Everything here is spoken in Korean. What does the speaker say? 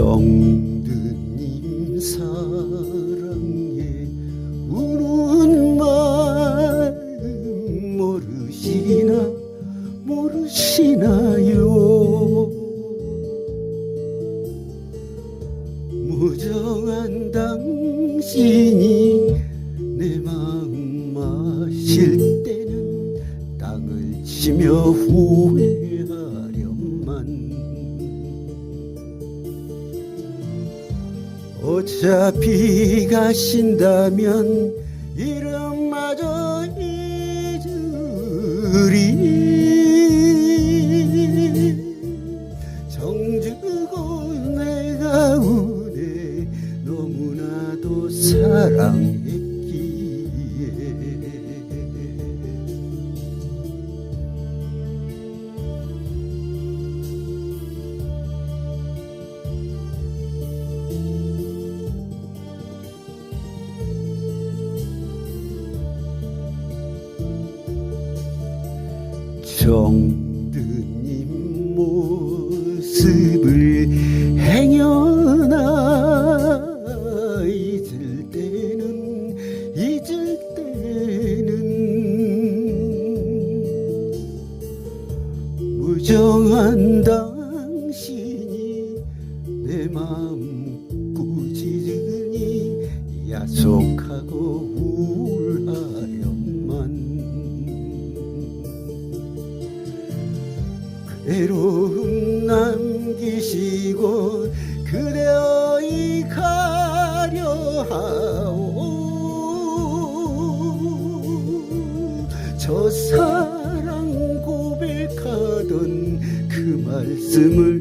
정드님 사랑에 우는 마음 모르시나 모르시나요? 무정한 당신이 내 마음 마실 때는 땅을 치며 후회 어차피 가신다면 이름마저 잊으리. 정주고 내 가운데 너무나도 사랑 정드님 모습을 행여나 잊을 때는 잊을 때는 무정한 당신이 내 마음 꾸짖으니 야속하고 우울하련 외로움 남기시고 그대어이 가려 하오. 저 사랑 고백하던 그 말씀을